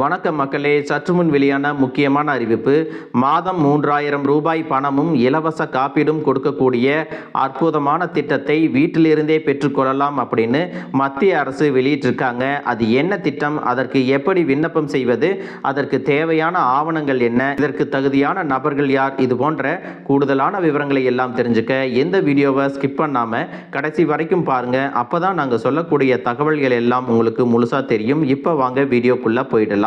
வணக்கம் மக்களே சற்று முன் வெளியான முக்கியமான அறிவிப்பு. மாதம் மூன்றாயிரம் ரூபாய் பணமும் இலவச காப்பீடும் கொடுக்கக்கூடிய அற்புதமான திட்டத்தை வீட்டிலிருந்தே பெற்றுக்கொள்ளலாம் அப்படின்னு மத்திய அரசு வெளியிட்டிருக்காங்க. அது என்ன திட்டம்? அதற்கு எப்படி விண்ணப்பம் செய்வது? அதற்கு தேவையான ஆவணங்கள் என்ன? இதற்கு தகுதியான நபர்கள் யார்? இது போன்ற கூடுதலான விவரங்களை எல்லாம் தெரிஞ்சுக்க எந்த வீடியோவை ஸ்கிப் பண்ணாம கடைசி வரைக்கும் பாருங்க. அப்பதான் நாங்கள் சொல்லக்கூடிய தகவல்கள் எல்லாம் உங்களுக்கு முழுசா தெரியும். இப்போ வாங்க வீடியோக்குள்ள போயிடலாம்.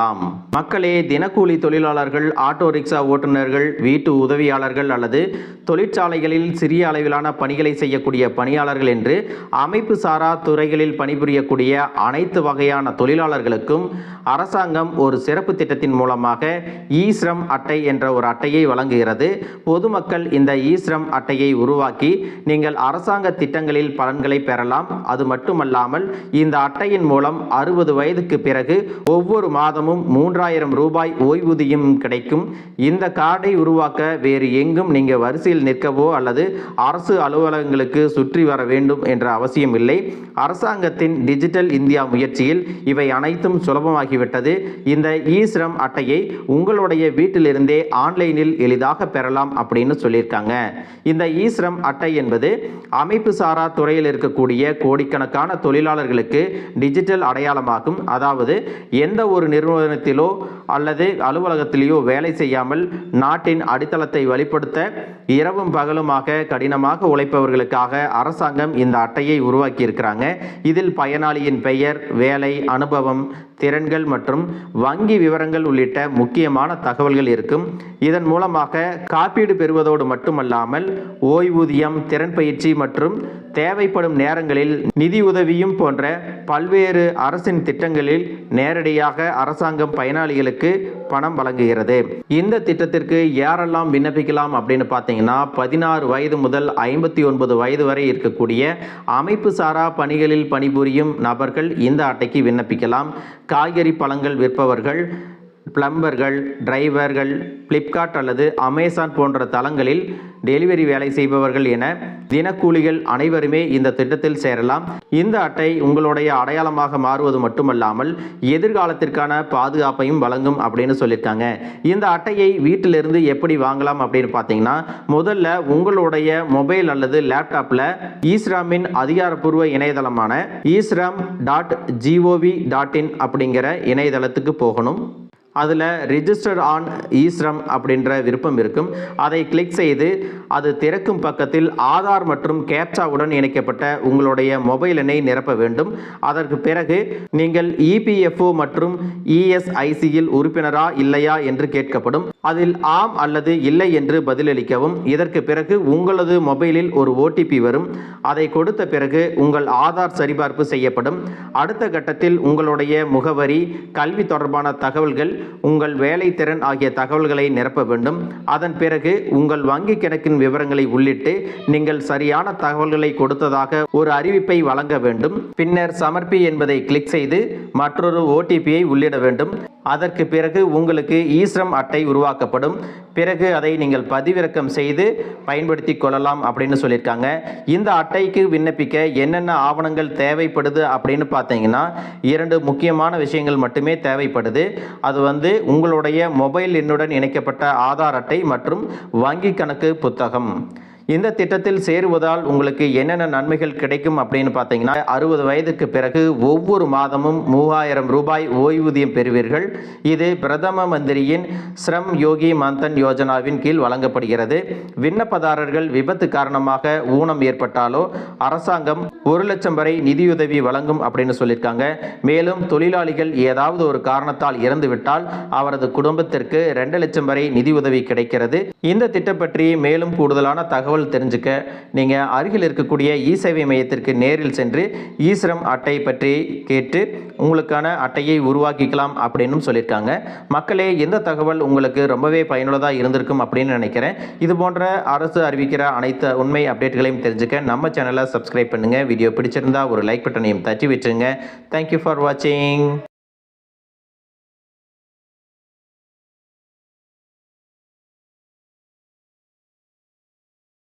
மக்களே தினக்கூலி தொழிலாளர்கள் ஆட்டோ ரிக்ஷா ஓட்டுநர்கள் வீட்டு உதவியாளர்கள் அல்லது தொழிற்சாலைகளில் சிறிய அளவிலான பணிகளை செய்யக்கூடிய பணியாளர்கள் என்று அமைப்பு சாரா துறைகளில் பணிபுரியக்கூடிய அனைத்து வகையான தொழிலாளர்களுக்கும் அரசாங்கம் ஒரு சிறப்பு திட்டத்தின் மூலமாக ஈஸ்ரம் அட்டை என்ற ஒரு அட்டையை வழங்குகிறது. பொதுமக்கள் இந்த ஈஸ்ரம் அட்டையை உருவாக்கி நீங்கள் அரசாங்க திட்டங்களில் பலன்களை பெறலாம். அது மட்டுமல்லாமல் இந்த அட்டையின் மூலம் அறுபது வயதுக்கு பிறகு ஒவ்வொரு மாதமும் மூன்றாயிரம் ரூபாய் ஓய்வூதியம் கிடைக்கும். இந்த கார்டை உருவாக்க வேறு எங்கும் நீங்க வரிசையில் நிற்கவோ அல்லது அரசு அலுவலகங்களுக்கு சுற்றி வர வேண்டும் என்ற அவசியம் இல்லை. அரசாங்கத்தின் டிஜிட்டல் இந்தியா முயற்சியில் இவை அனைத்தும் சுலபமாகிவிட்டது. இந்த ஈஸ்ரம் அட்டையை உங்களுடைய வீட்டிலிருந்தே ஆன்லைனில் எளிதாக பெறலாம் அப்படின்னு சொல்லியிருக்காங்க. இந்த ஈஸ்ரம் அட்டை என்பது அமைப்பு சாரா துறையில் இருக்கக்கூடிய கோடிக்கணக்கான தொழிலாளர்களுக்கு டிஜிட்டல் அடையாளமாகும். அதாவது எந்த ஒரு நிறுவனத்திலோ அல்லது அலுவலகத்திலேயோ வேலை செய்யாமல் நாட்டின் அடித்தளத்தை வலுப்படுத்த இரவும் பகலுமாக கடினமாக உழைப்பவர்களுக்காக அரசாங்கம் இந்த அட்டையை உருவாக்கியிருக்கிறாங்க. இதில் பயனாளியின் பெயர் வேலை அனுபவம் திறன்கள் மற்றும் வங்கி விவரங்கள் உள்ளிட்ட முக்கியமான தகவல்கள் இருக்கும். இதன் மூலமாக காப்பீடு பெறுவதோடு மட்டுமல்லாமல் ஓய்வூதியம் திறன் பயிற்சி மற்றும் தேவைப்படும் நேரங்களில் நிதி உதவியும் போன்ற பல்வேறு அரசின் திட்டங்களில் நேரடியாக அரசாங்கம் பயனாளிகளுக்கு பணம் வழங்குகிறது. இந்த திட்டத்திற்கு யாரெல்லாம் விண்ணப்பிக்கலாம் அப்படின்னு பார்த்தீங்கன்னா பதினாறு வயது முதல் ஐம்பத்தி ஒன்பது வயது வரை இருக்கக்கூடிய அமைப்பு சாரா பணிகளில் பணிபுரியும் நபர்கள் இந்த அட்டைக்கு விண்ணப்பிக்கலாம். காய்கறி பழங்கள் விற்பவர்கள் பிளம்பர்கள் டிரைவர்கள் ஃப்ளிப்கார்ட் அல்லது அமேசான் போன்ற தளங்களில் டெலிவரி வேலை செய்பவர்கள் என தினக்கூலிகள் அனைவருமே இந்த திட்டத்தில் சேரலாம். இந்த அட்டை உங்களுடைய அடையாளமாக மாறுவது மட்டுமல்லாமல் எதிர்காலத்திற்கான பாதுகாப்பையும் வழங்கும் அப்படின்னு சொல்லியிருக்காங்க. இந்த அட்டையை வீட்டிலிருந்து எப்படி வாங்கலாம் அப்படின்னு பார்த்தீங்கன்னா முதல்ல உங்களுடைய மொபைல் அல்லது லேப்டாப்பில் ஈஸ்ராமின் அதிகாரப்பூர்வ இணையதளமான eShram dot G O V dot in அப்படிங்கிற இணையதளத்துக்கு போகணும். அதில் ரிஜிஸ்டர் ஆன் ஈஸ்ரம் அப்படின்ற விருப்பம் இருக்கும். அதை கிளிக் செய்து அது திறக்கும் பக்கத்தில் ஆதார் மற்றும் கேப்சாவுடன் இணைக்கப்பட்ட உங்களுடைய மொபைல் எண்ணை நிரப்ப வேண்டும். அதற்கு பிறகு நீங்கள் இபிஎஃப்ஓ மற்றும் இஎஸ்ஐசியில் உறுப்பினரா இல்லையா என்று கேட்கப்படும். அதில் ஆம் அல்லது இல்லை என்று பதிலளிக்கவும். இதற்கு பிறகு உங்களது மொபைலில் ஒரு ஓடிபி வரும். அதை கொடுத்த பிறகு உங்கள் ஆதார் சரிபார்ப்பு செய்யப்படும். அடுத்த கட்டத்தில் உங்களுடைய முகவரி கல்வி தொடர்பான தகவல்கள் உங்கள் வேலை திறன் ஆகிய தகவல்களை நிரப்ப வேண்டும். அதன் பிறகு உங்கள் வங்கி கணக்கின் விவரங்களை உள்ளிட்டு நீங்கள் சரியான தகவல்களை கொடுத்ததாக ஒரு அறிவிப்பை வழங்க வேண்டும். பின்னர் சமர்ப்பி என்பதை கிளிக் செய்து மற்றொரு ஓடிபியை உள்ளிட வேண்டும். அதற்கு பிறகு உங்களுக்கு ஈஸ்ரம் அட்டை உருவாக்கப்படும். பிறகு அதை நீங்கள் பதிவிறக்கம் செய்து பயன்படுத்தி கொள்ளலாம் அப்படின்னு சொல்லியிருக்காங்க. இந்த அட்டைக்கு விண்ணப்பிக்க என்னென்ன ஆவணங்கள் தேவைப்படுது அப்படின்னு பார்த்தீங்கன்னா இரண்டு முக்கியமான விஷயங்கள் மட்டுமே தேவைப்படுது. அது வந்து உங்களுடைய மொபைல் எண்ணுடன் இணைக்கப்பட்ட ஆதார் அட்டை மற்றும் வங்கி கணக்கு புத்தகம். இந்த திட்டத்தில் சேருவதால் உங்களுக்கு என்னென்ன நன்மைகள் கிடைக்கும் அப்படின்னு பார்த்தீங்கன்னா அறுபது வயதுக்கு பிறகு ஒவ்வொரு மாதமும் மூவாயிரம் ரூபாய் ஓய்வூதியம் பெறுவீர்கள். இது பிரதம மந்திரியின் ஸ்ரம் யோகி மந்தன் யோஜனாவின் கீழ் வழங்கப்படுகிறது. விண்ணப்பதாரர்கள் விபத்து காரணமாக ஊனம் ஏற்பட்டாலோ அரசாங்கம் ஒரு லட்சம் வரை நிதியுதவி வழங்கும் அப்படின்னு சொல்லியிருக்காங்க. மேலும் தொழிலாளிகள் ஏதாவது ஒரு காரணத்தால் இறந்துவிட்டால் அவரது குடும்பத்திற்கு ரெண்டு லட்சம் வரை நிதியுதவி கிடைக்கிறது. இந்த திட்டம் பற்றி மேலும் கூடுதலான தகவல் தகவல் தெரிஞ்சுக்க நீங்கள் அருகில் இருக்கக்கூடிய இ சேவை மையத்திற்கு நேரில் சென்று ஈஸ்ரம் அட்டை பற்றி கேட்டு உங்களுக்கான அட்டையை உருவாக்கிக்கலாம் அப்படின்னு சொல்லியிருக்காங்க. மக்களே இந்த தகவல் உங்களுக்கு ரொம்பவே பயனுள்ளதாக இருந்திருக்கும் அப்படின்னு நினைக்கிறேன். இது போன்ற அரசு அறிவிக்கிற அனைத்து உண்மை அப்டேட்களையும் தெரிஞ்சுக்க நம்ம சேனலை சப்ஸ்கிரைப் பண்ணுங்கள் வீடியோ பிடிச்சிருந்தா ஒரு லைக் பட்டனையும் தட்டி விட்டுருங்க. தேங்க்யூ ஃபார் வாட்சிங்